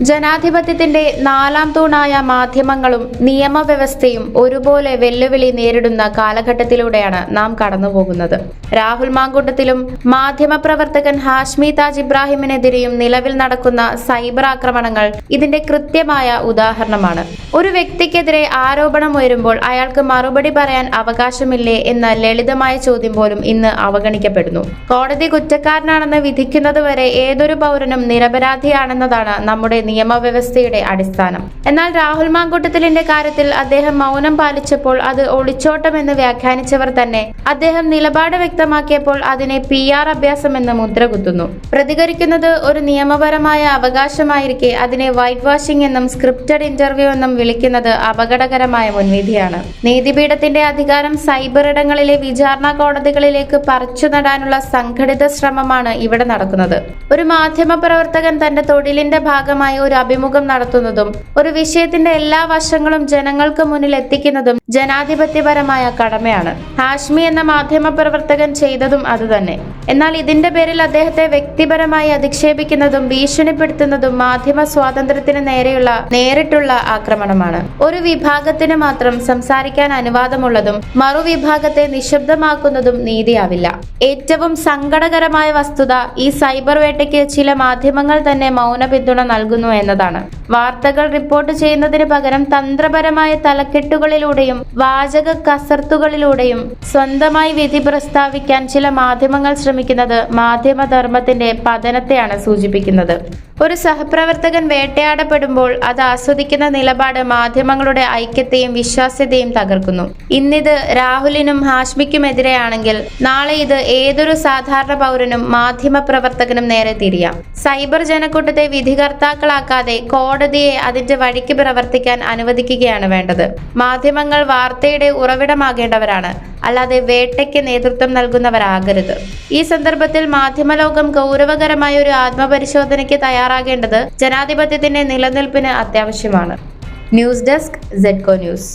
ജനാധിപത്യത്തിന്റെ നാലാം തൂണായ മാധ്യമങ്ങളും നിയമവ്യവസ്ഥയും ഒരുപോലെ വെല്ലുവിളി നേരിടുന്ന കാലഘട്ടത്തിലൂടെയാണ് നാം കടന്നുപോകുന്നത്. രാഹുൽ മാങ്കൂട്ടത്തിലും മാധ്യമപ്രവർത്തകൻ ഹാഷ്മി താജ് ഇബ്രാഹിമിനെതിരെയും നിലവിൽ നടക്കുന്ന സൈബർ ആക്രമണങ്ങൾ ഇതിന്റെ കൃത്യമായ ഉദാഹരണമാണ്. ഒരു വ്യക്തിക്കെതിരെ ആരോപണം ഉയരുമ്പോൾ അയാൾക്ക് മറുപടി പറയാൻ അവകാശമില്ലേ എന്ന ലളിതമായ ചോദ്യം പോലും ഇന്ന് അവഗണിക്കപ്പെടുന്നു. കോടതി കുറ്റക്കാരനാണെന്ന് വിധിക്കുന്നതുവരെ ഏതൊരു പൗരനും നിരപരാധിയാണെന്നതാണ് നമ്മുടെ നിയമവ്യവസ്ഥയുടെ അടിസ്ഥാനം. എന്നാൽ രാഹുൽ മാങ്കൂട്ടത്തിലിന്റെ കാര്യത്തിൽ അദ്ദേഹം മൗനം പാലിച്ചപ്പോൾ അത് ഒളിച്ചോട്ടമെന്ന് വ്യാഖ്യാനിച്ചവർ തന്നെ അദ്ദേഹം നിലപാട് വ്യക്തമാക്കിയപ്പോൾ അതിനെ പി ആർ അഭ്യാസമെന്ന് മുദ്രകുത്തുന്നു പ്രതികരിക്കുന്നത് ഒരു നിയമപരമായ അവകാശമായിരിക്കെ അതിനെ വൈറ്റ് വാഷിംഗ് എന്നും സ്ക്രിപ്റ്റഡ് ഇന്റർവ്യൂ എന്നും വിളിക്കുന്നത് അപകടകരമായ മുൻവിധിയാണ്. നീതിപീഠത്തിന്റെ അധികാരം സൈബർ ഇടങ്ങളിലെ വിചാരണ കോടതികളിലേക്ക് പറിച്ചു നടാനുള്ള സംഘടിത ശ്രമമാണ് ഇവിടെ നടക്കുന്നത്. ഒരു മാധ്യമ പ്രവർത്തകൻ തന്റെ തൊഴിലിന്റെ ഭാഗമായി ഒരു അഭിമുഖം നടത്തുന്നതും ഒരു വിഷയത്തിന്റെ എല്ലാ വശങ്ങളും ജനങ്ങൾക്ക് മുന്നിൽ എത്തിക്കുന്നതും ജനാധിപത്യപരമായ കടമയാണ്. ഹാഷ്മി എന്ന മാധ്യമ പ്രവർത്തകൻ ചെയ്തതും അതുതന്നെ. എന്നാൽ ഇതിന്റെ പേരിൽ അദ്ദേഹത്തെ വ്യക്തിപരമായി അധിക്ഷേപിക്കുന്നതും ഭീഷണിപ്പെടുത്തുന്നതും മാധ്യമ സ്വാതന്ത്ര്യത്തിന് നേരെയുള്ള നേരിട്ടുള്ള ആക്രമണമാണ്. ഒരു വിഭാഗത്തിന് മാത്രം സംസാരിക്കാൻ അനുവാദമുള്ളതും മറുവിഭാഗത്തെ നിശബ്ദമാക്കുന്നതും നീതിയാവില്ല. ഏറ്റവും സങ്കടകരമായ വസ്തുത ഈ സൈബർ വേട്ടയ്ക്ക് ചില മാധ്യമങ്ങൾ തന്നെ മൗന പിന്തുണ നൽകുന്നു എന്നതാണ്. വാർത്തകൾ റിപ്പോർട്ട് ചെയ്യുന്നതിന് പകരം തന്ത്രപരമായ തലക്കെട്ടുകളിലൂടെയും വാചക കസർത്തുകളിലൂടെയും സ്വന്തമായി വിധി പ്രസ്താവിക്കാൻ ചില മാധ്യമങ്ങൾ ശ്രമിക്കുന്നത് മാധ്യമധർമ്മത്തിന്റെ പതനത്തെയാണ് സൂചിപ്പിക്കുന്നത്. ഒരു സഹപ്രവർത്തകൻ വേട്ടയാടപ്പെടുമ്പോൾ അത് ആസ്വദിക്കുന്ന നിലപാട് മാധ്യമങ്ങളുടെ ഐക്യത്തെയും വിശ്വാസ്യതയും തകർക്കുന്നു. ഇന്നിത് രാഹുലിനും ഹാഷ്മിക്കുമെതിരെയാണെങ്കിൽ നാളെ ഇത് ഏതൊരു സാധാരണ പൗരനും മാധ്യമ പ്രവർത്തകനും നേരെ തിരിയാം. സൈബർ ജനക്കൂട്ടത്തെ വിധികർത്താക്കളാക്കാതെ കോടതിയെ അതിന്റെ വഴിക്ക് പ്രവർത്തിക്കാൻ അനുവദിക്കുകയാണ് വേണ്ടത്. മാധ്യമങ്ങൾ വാർത്തയുടെ ഉറവിടമാകേണ്ടവരാണ്. അല്ലാതെ വേട്ടയ്ക്ക് നേതൃത്വം നൽകുന്നവരാകരുത്. ഈ സന്ദർഭത്തിൽ മാധ്യമലോകം ഗൗരവകരമായ ഒരു ആത്മപരിശോധനയ്ക്ക് തയ്യാറാകേണ്ടത് ജനാധിപത്യത്തിന്റെ നിലനിൽപ്പിന് അത്യാവശ്യമാണ്. News desk സെഡ്കോ news